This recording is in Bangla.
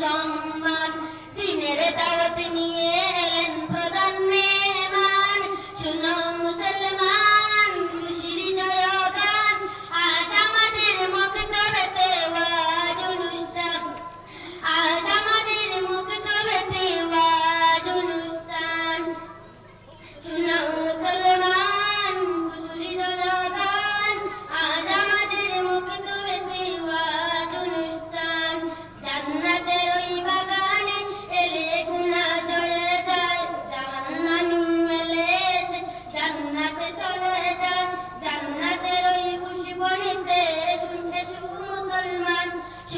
সম্মান দিনের দাওয়াত নিয়ে